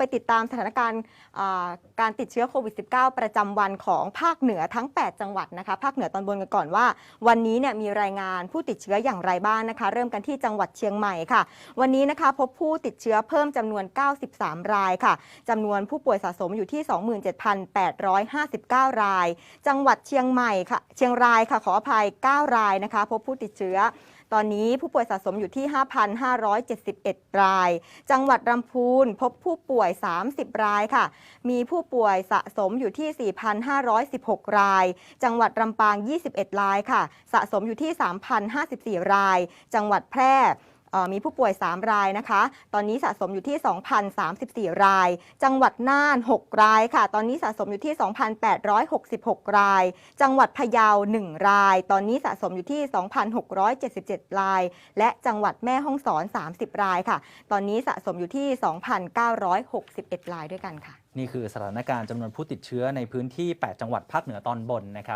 ไปติดตามสถานการณ์การติดเชื้อโควิด -19 ประจำวันของภาคเหนือทั้ง 8 จังหวัดนะคะภาคเหนือตอนบนกันก่อนว่า วันนี้เนี่ยมีรายงานผู้ติดเชื้ออย่างไรบ้างนะคะ เริ่มกันที่จังหวัดเชียงใหม่ค่ะ วันนี้นะคะพบผู้ติดเชื้อเพิ่มจำนวน 93 รายค่ะจำนวนผู้ป่วยสะสมอยู่ที่ 27,859 ราย จังหวัดเชียงใหม่ค่ะ เชียงรายค่ะขออภัย 9 รายนะคะ พบผู้ติดเชื้อ ตอนนี้ผู้ป่วยสะสมอยู่ที่ 5,571 ราย จังหวัดลำพูนพบผู้ป่วย 30 รายค่ะ มีผู้ป่วยสะสมอยู่ที่ 4,516 ราย จังหวัดลำปาง 21 รายค่ะ สะสมอยู่ที่ 3,054 ราย จังหวัดแพร่ มีผู้ป่วย 3 รายนะคะ ตอนนี้สะสมอยู่ที่ 2,034 ราย จังหวัดน่าน 6 รายค่ะ ตอนนี้สะสมอยู่ที่ 2,866 ราย จังหวัดพะเยา 1 ราย ตอนนี้สะสมอยู่ที่ 2,677 ราย และจังหวัดแม่ฮ่องสอน 30 รายค่ะ ตอนนี้สะสมอยู่ที่ 2,961 รายด้วยกันค่ะ นี่คือสถานการณ์จำนวนผู้ติดเชื้อในพื้นที่ 8 จังหวัดภาคเหนือตอนบนนะครับ